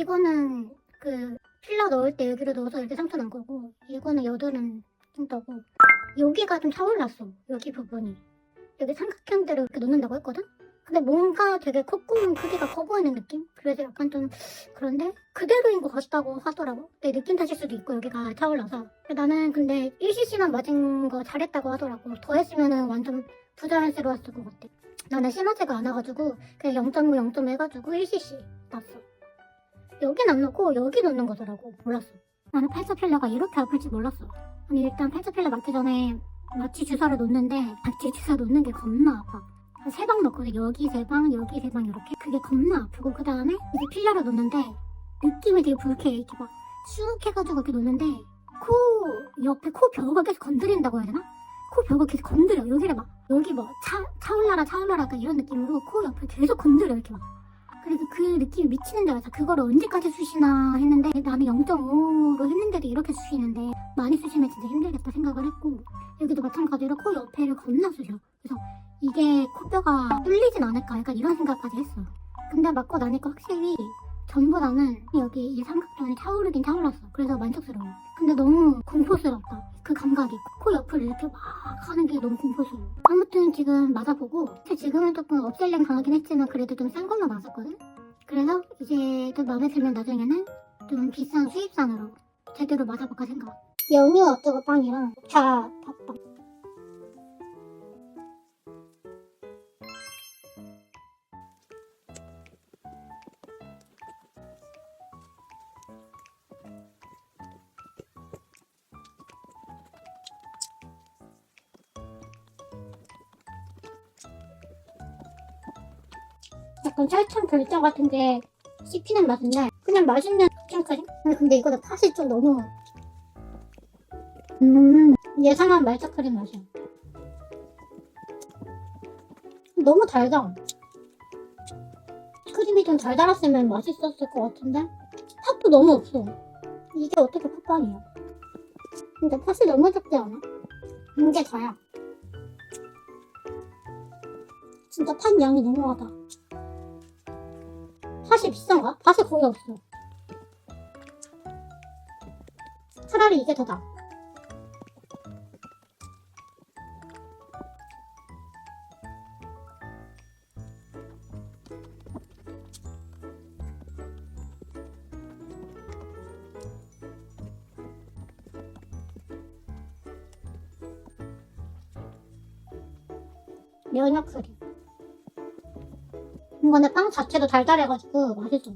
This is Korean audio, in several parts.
이거는 그 필러 넣을 때 여기로 넣어서 이렇게 상처 난 거고 이거는 여드름 흉터고. 여기가 좀 차올랐어 여기 부분이. 여기 삼각형대로 이렇게 놓는다고 했거든? 근데 뭔가 되게 콧구멍 크기가 커 보이는 느낌? 그래서 약간 좀 그런데 그대로인 것 같다고 하더라고. 내 느낌 탓일 수도 있고 여기가 차올라서. 나는 근데 1cc만 맞은 거 잘했다고 하더라고. 더 했으면 완전 부자연스러웠을 것 같아. 나는 심하지가 않아가지고 그냥 0.5, 0.5 해가지고 1cc 났어 여긴 안 넣고 여기 넣는 거더라고. 몰랐어. 나는 팔자 필러가 이렇게 아플지 몰랐어. 아니 일단 팔자 필러 맞기 전에 마취 주사를 놓는데 마취 주사 놓는 게 겁나 아파. 한 세 방 넣거든. 여기 세 방 여기 세 방 이렇게. 그게 겁나 아프고 그 다음에 이제 필러를 놓는데 느낌이 되게 불쾌해. 이렇게 막쑥 해가지고 이렇게 놓는데 코 옆에 코 벽을 계속 건드린다고 해야 되나? 코 벽을 계속 건드려. 여기를 막 여기 뭐 차, 차올라라 차올라라 이런 느낌으로 코 옆을 계속 건드려. 이렇게 막 그래서 그 느낌이 미치는 줄 알았어 그걸 언제까지 쑤시나 했는데 나는 0.5로 했는데도 이렇게 쑤시는데 많이 쑤시면 진짜 힘들겠다 생각을 했고 여기도 마찬가지로 코 옆에를 겁나 쑤셔. 그래서 이게 코뼈가 뚫리진 않을까 약간 이런 생각까지 했어 근데 맞고 나니까 확실히 전보다는 여기 이 삼각존이 차오르긴 차올랐어. 그래서 만족스러워. 근데 너무 공포스럽다. 그 감각이. 코 옆을 이렇게 막 하는 게 너무 공포스러워. 아무튼 지금 맞아보고 사실 지금은 조금 업셀링 당하긴 했지만 그래도 좀 싼 걸로 맞았거든? 그래서 이제 좀 마음에 들면 나중에는 좀 비싼 수입산으로 제대로 맞아볼까 생각. 연유 어쩌고 빵이랑 다 닭빵 약간 짤창 결정 같은 게 씹히는 맛인데 그냥 맛있는 킹크림? 아니, 근데 이거는 팥이 좀 너무 음 예상한 말차크림 맛이야. 너무 달다. 크림이 좀 달달했으면 맛있었을 것 같은데 팥도 너무 없어. 이게 어떻게 팥빵이야? 근데 팥이 너무 적지 않아? 이게 다야. 진짜 팥 양이 너무하다 팥이 비싼가? 팥이 거의 없어. 차라리 이게 더 나아. 자체도 달달해가지고 맛있어.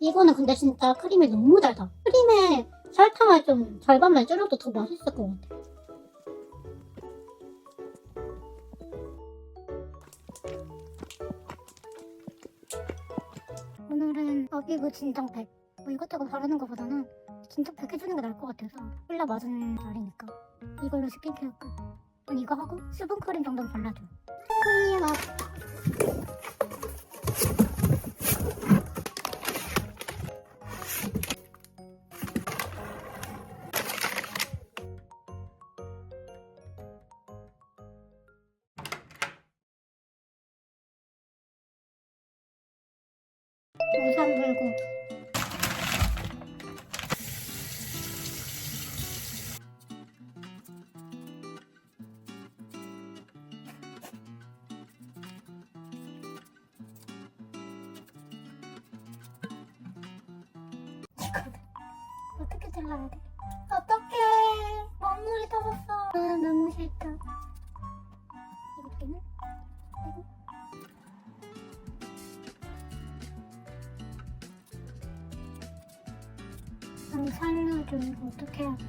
이거는 근데 진짜 크림이 너무 달다. 크림에 설탕을 좀 절반만 줄여도 더 맛있을 것 같아. 오늘은 어비브 진정 100. 뭐 이것저것 바르는 것보다는 진정 100 해주는 게 나을 것 같아서 콜라 맞은 날이니까 이걸로 스킨케어 끝. 이거 하고 수분크림 정도는 발라줘. 크림 맛. 우산 잘라야 돼? 어떡해 먹물이 터졌어 아 너무 싫다 이렇게는 그리고 아니 살려줘 이거 어떻게 해야 돼?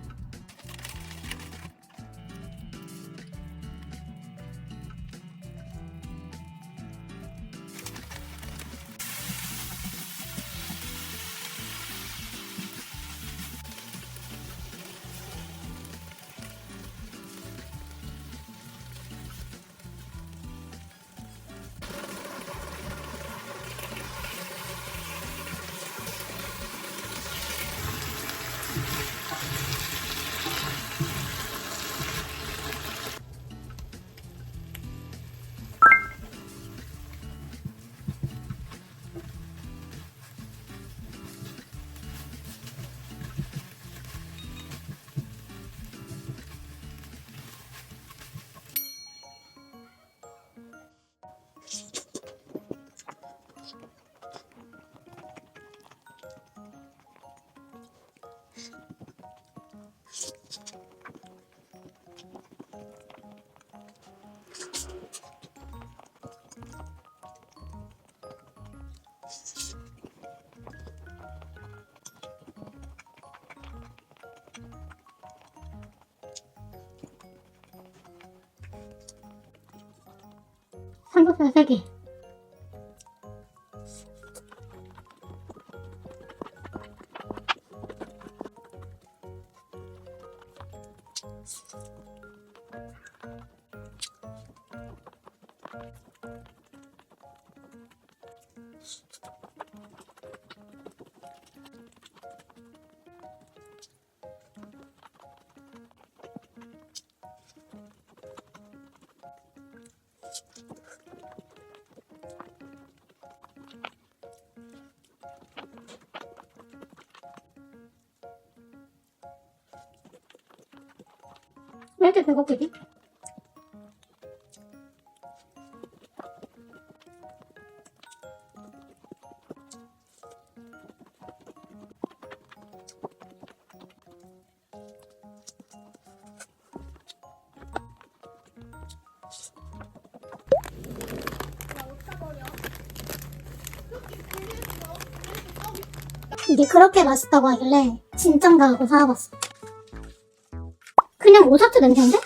삼겹살 3개. 왜 이렇게 배고프지? 이게 그렇게 맛있다고 하길래 진짠가 하고 사와봤어. 그냥 오사트 냄새인데?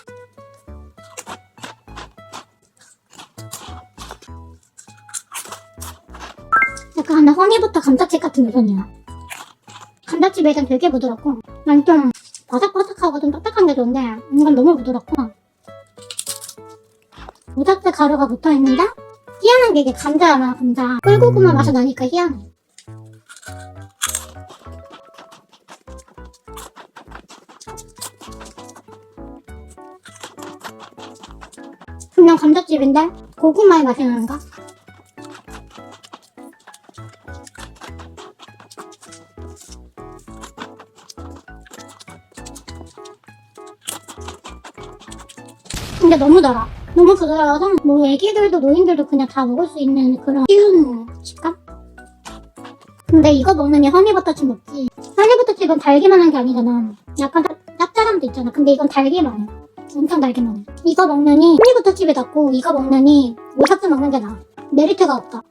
약간 허니버터 감자칩 같은 느낌이야. 감자칩이 일단 되게 부드럽고 난 좀 바삭바삭하고 좀 딱딱한 게 좋은데 이건 너무 부드럽고 오사트 가루가 붙어있는데 희한한 게 이게 감자야 감자 꿀고구마 맛이 나니까 희한해. 감자칩인데 고구마의 맛이 나는가? 근데 너무 달아. 너무 부드러워서 뭐 애기들도 노인들도 그냥 다 먹을 수 있는 그런 쉬운 식감? 근데 이거 먹느니 허니버터칩 먹지. 허니버터칩은 달기만 한 게 아니잖아. 약간 짭- 짭짤함도 있잖아. 근데 이건 달기만 해. 엄청 달기만 해. 이거 먹느니 허니버터칩이 낫고 이거 먹느니 오사트 먹는 게 나아. 메리트가 없다.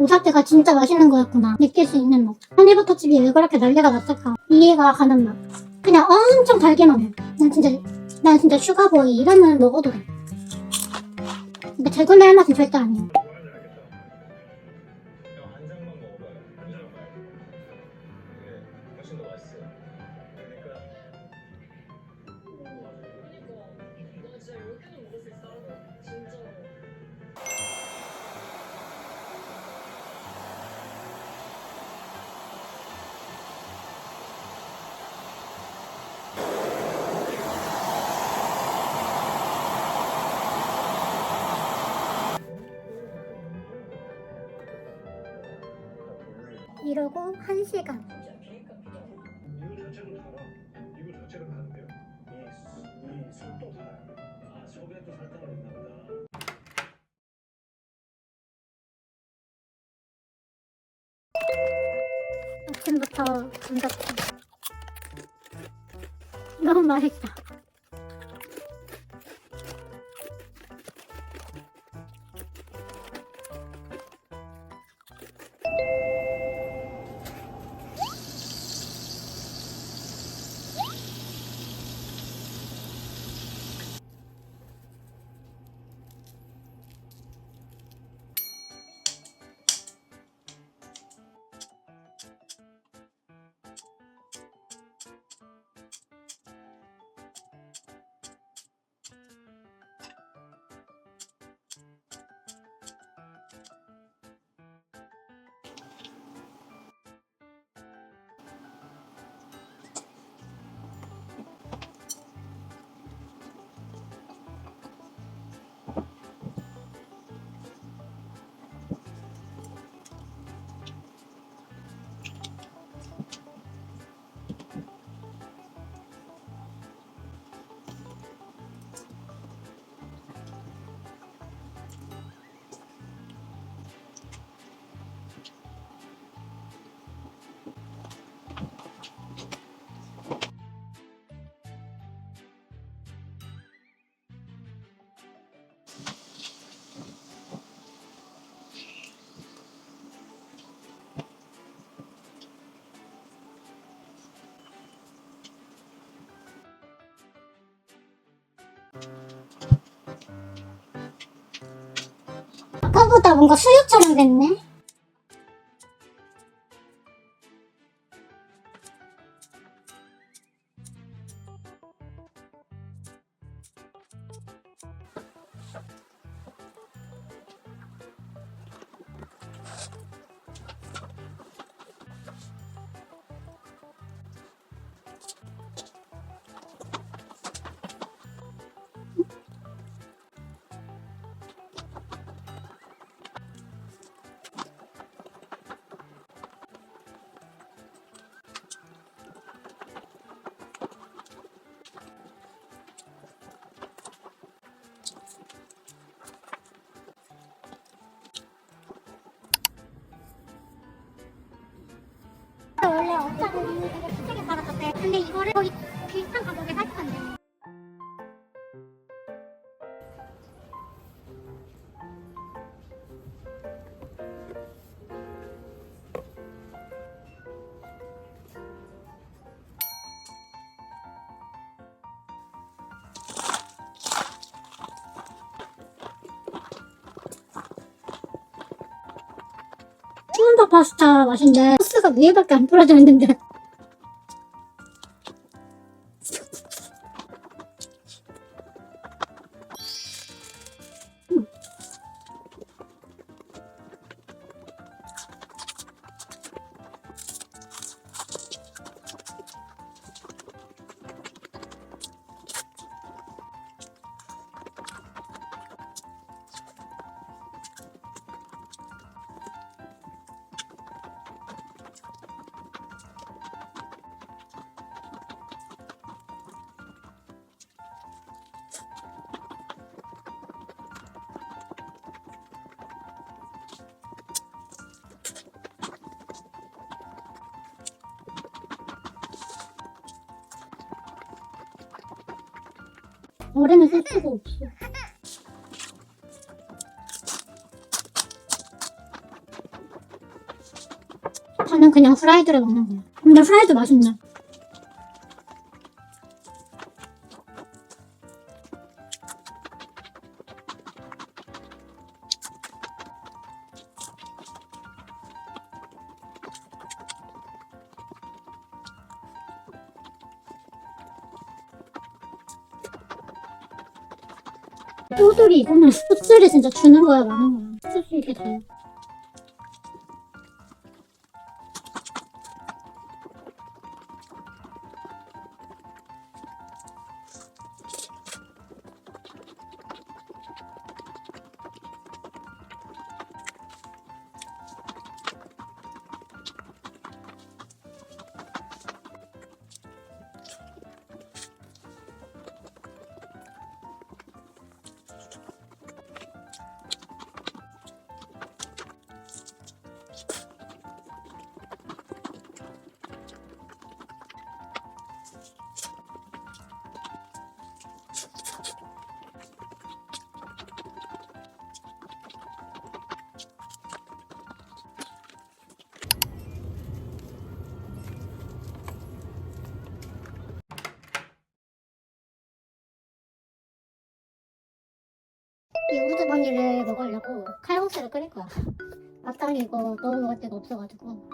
오사트가 진짜 맛있는 거였구나. 느낄 수 있는 맛. 허니버터칩이 왜 그렇게 난리가 났을까? 이해가 가는 맛. 그냥 엄청 달기만 해. 난 진짜, 난 진짜 슈가보이 이러면 먹어도 돼. 근데 재구매할 맛은 절대 아니야. 이러고 한 시간. 아까보다 뭔가 수육처럼 됐네. 업자들이 되게 비싸게 팔았었대. 근데 이거를 거의 비슷한 가격에 살 텐데. 치문밥 파스타 맛인데 소스가 위에밖에 안 뿌려져 있는데 올해는 쓸 수가 없어. 저는 그냥 프라이드를 먹는 거야. 근데 프라이드 맛있네. 또들이 이거는 소스를 진짜 주는 거야 많은 거야. 소스 이게 다야. 이 우두머니를 먹으려고 칼국수를 끓일 거야. 막상이 이거 넣어 먹을 데가 없어가지고.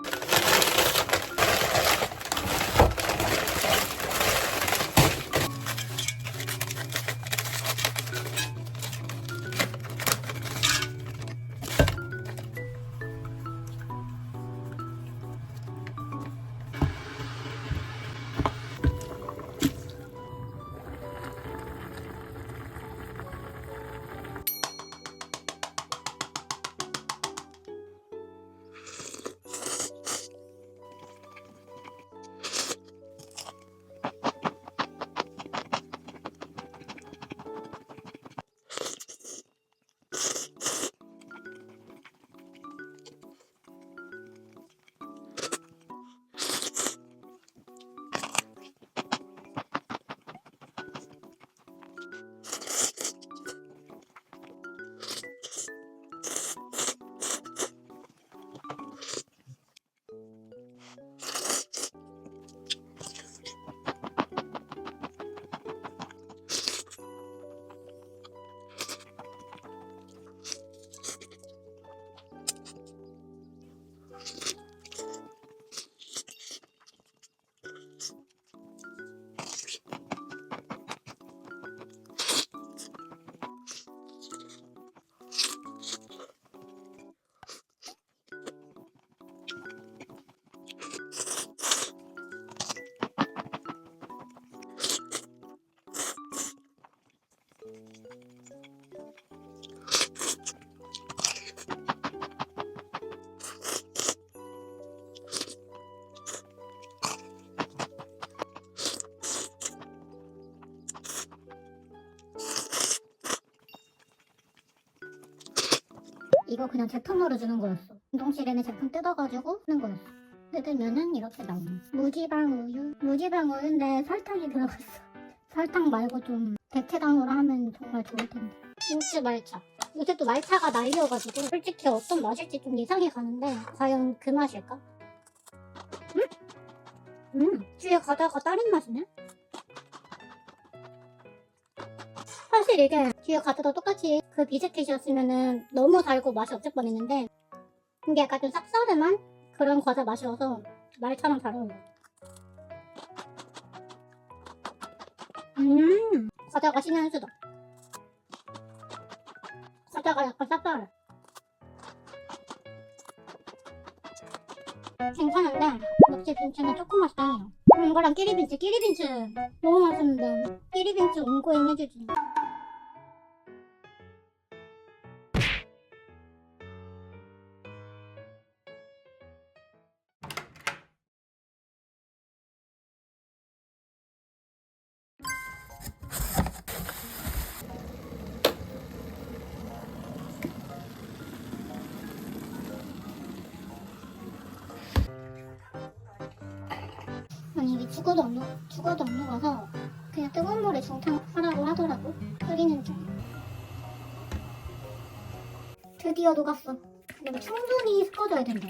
이거 그냥 제품으로 주는 거였어. 운동실에는 제품 뜯어가지고 쓰는 거였어. 뜯으면은 이렇게 나오네. 무지방 우유. 무지방 우유인데 설탕이 들어갔어. 설탕 말고 좀 대체당으로 하면 정말 좋을 텐데. 김치 말차. 요새 또 말차가 날려가지고 솔직히 어떤 맛일지 좀 예상이 가는데 과연 그 맛일까? 음? 음, 뒤에 가다가 다른 맛이네? 사실 이게 뒤에 가다도 똑같이 그 비스킷이었으면은 너무 달고 맛이 없을 뻔했는데 이게 약간 좀 쌉싸름한 그런 과자 맛이어서 말차랑 다른 거. 음, 과자가 신의 한 수다. 과자가 약간 쌉싸해. 괜찮은데 역시 빈츠는 맛있네요. 음, 이거랑 끼리빈츠, 끼리빈츠 너무 맛있는데 끼리빈츠 온고잉 해주지. 충분히 섞어줘야 된다.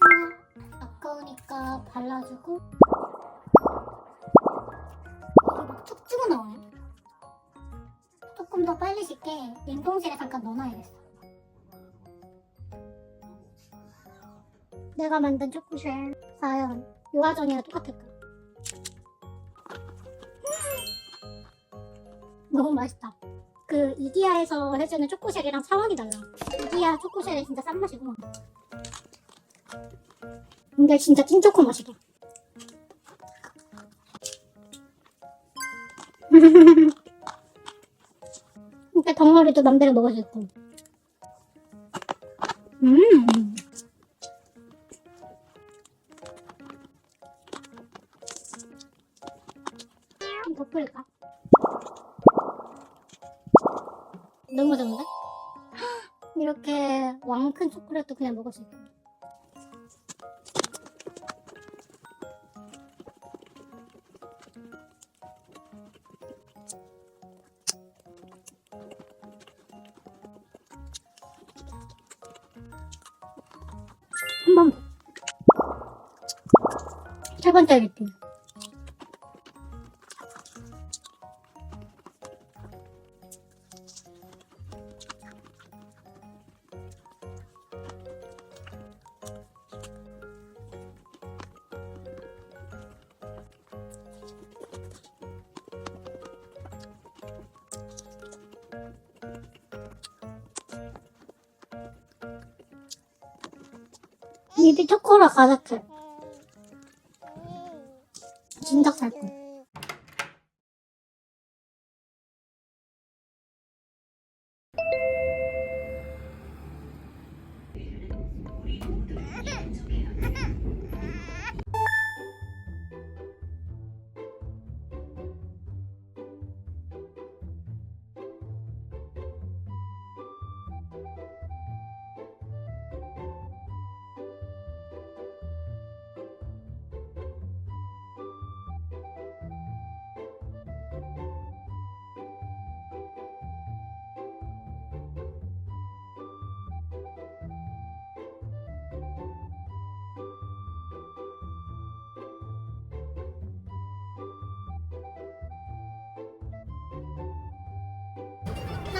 아, 아까우니까 발라주고. 이게 막툭 찍어 나와요 조금 더 빨리 식게. 냉동실에 잠깐 넣어놔야겠어. 내가 만든 초코쉘. 과연 요아정이랑 똑같을까? 너무 맛있다. 그 이디야에서 해주는 초코쉘이랑 차원이 달라. 이디야 초코쉘이 진짜 싼 맛이고. 근데 진짜 찐 초코 맛이다. 근데 덩어리도 맘대로 먹을 수 있고. 음. 초콜릿도 그냥 먹을 수 있고. 한 번. 세 번째 느낌. 입이 초코로 가득해. 진작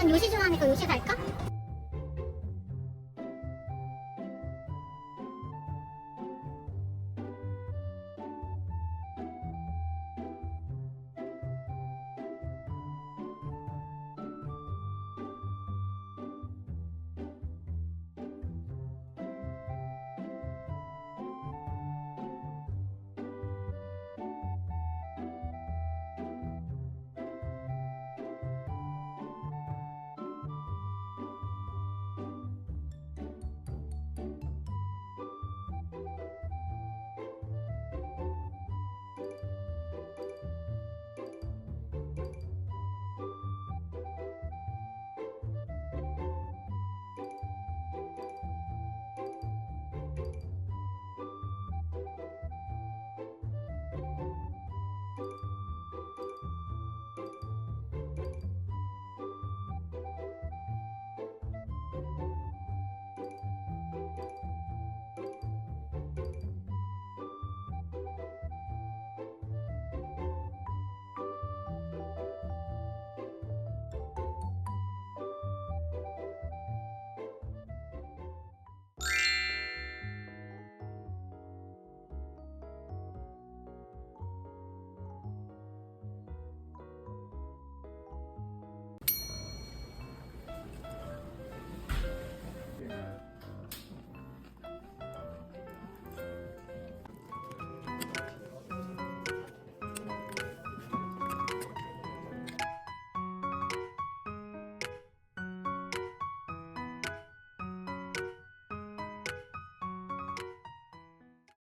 요시 좋아하니까 요시 살까?